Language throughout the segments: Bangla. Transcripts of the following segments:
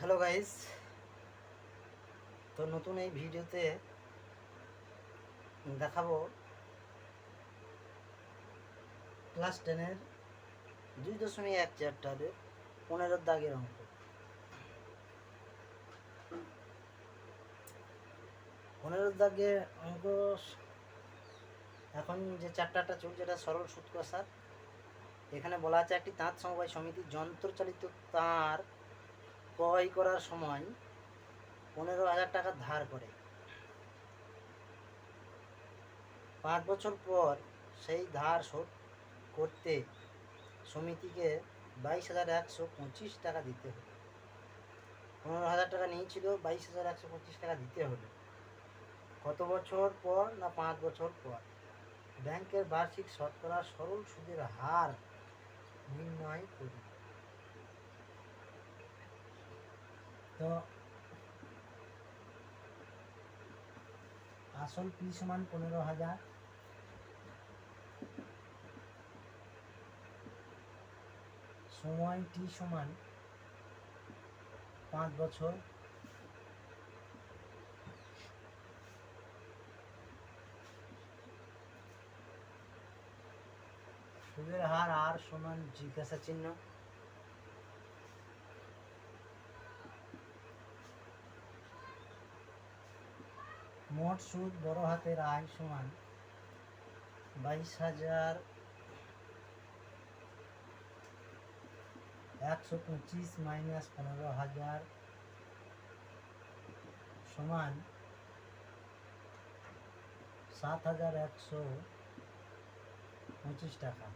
হ্যালো গাইস তো নতুন এই ভিডিওতে দেখাবো ক্লাস টেনের দুই দশমিক এক চ্যাপ্টারের পনেরো দাগের অঙ্ক। পনেরো দাগের অঙ্ক এখন যে চ্যাপ্টারটা চলছে এটা সরল সুদ কষার এখানে বলা আছে একটি তাঁত সমবায় সমিতি যন্ত্রচালিত তার ক্রয় করার সময় পনেরো হাজার টাকা ধার করে। পাঁচ বছর পর সেই ধার শোধ করতে সমিতিকে বাইশ হাজার একশো পঁচিশ টাকা দিতে হলো। পনেরো হাজার টাকা নিয়েছিল, বাইশ হাজার একশো পঁচিশ টাকা দিতে হলো। কত বছর পর না পাঁচ বছর পর? ব্যাংকের বার্ষিক শতকরা সরল সুদের হার নির্ণয় করি। তো আসল পি সমান পনেরো হাজার। সময় টি সমান পাঁচ বছর। সুদের হার আর সমান জিজ্ঞাসা চিহ্ন মোট সুদ বড় হাতের আয় সমান বাইশ হাজার একশো পঁচিশ মাইনাস পনেরো হাজার সমান সাত হাজার একশো পঁচিশ টাকা।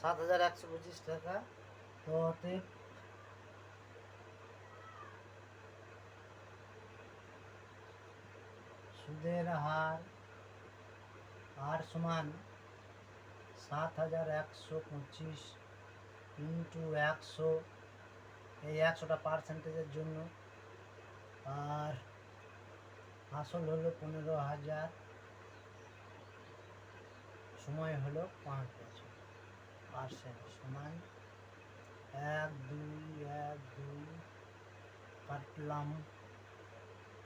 সাত হাজার একশো পঁচিশ টাকা অতএব সুদের হার আর সমান সাত হাজার একশো পঁচিশ ইন্টু একশো। এই একশোটা পার্সেন্টেজের জন্য। আর আসল হলো পনেরো হাজার। সময় হলো পাঁচ বছর। পার্সেন্ট সমান এক দুই এক দুই কাটলাম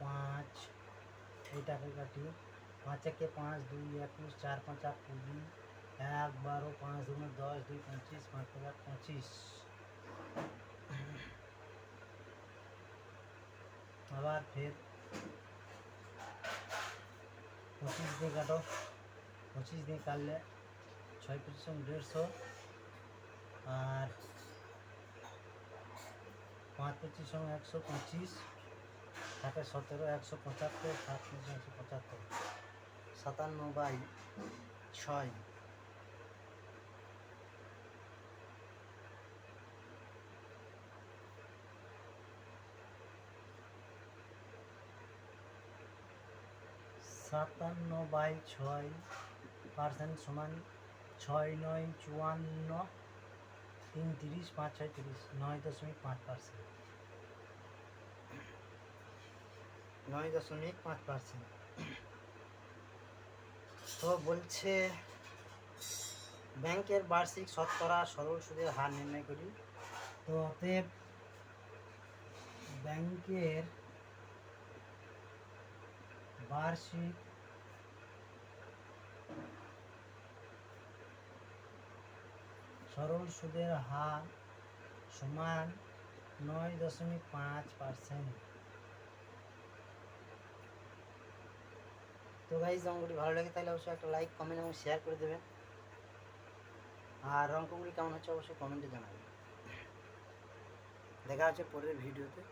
পাঁচ এইটাকে কাটি পাঁচ একে পাঁচ দুই একুশ চার পাঁচ আট কুড়ি এক বারো পাঁচ দুগুণ দশ দুই পঁচিশ পাঁচ পাঁচ আট পঁচিশ আবার ফের পঁচিশ দিয়ে কাটো পঁচিশ দিয়ে কাটলে ছয় পঁচিশ দেড়শো আর পাঁচ পঁচিশ সঙ্গে একশো পঁচিশ থাকে সতেরো, একশো পঁচাত্তর, সাত পঁচিশ, একশো পঁচাত্তর। সাতান্ন বাই ছয়। সাতান্ন বাই ছয় পার্সেন্ট সমান ছয় নয় চুয়ান্ন। তিন তিরিশ, পাঁচ ছয় তিরিশ, নয় দশমিক পাঁচ পার্সেন্ট। নয় দশমিক পাঁচ পার্সেন্ট। তো বলছে, ব্যাংকের বার্ষিক শতকরা সরল সুদের হার নির্ণয় করি। তো অতএব ব্যাংকের বার্ষিক সরল সুদের হার সমান নয় দশমিক পাঁচ পার্সেন্ট তো ভাই অঙ্কগুলি ভালো লাগে, তাহলে অবশ্যই একটা লাইক কমেন্ট এবং শেয়ার করে দেবেন। আর অঙ্কগুলি কেমন হচ্ছে, অবশ্যই কমেন্টে জানাবেন। দেখা হচ্ছে পরের ভিডিওতে।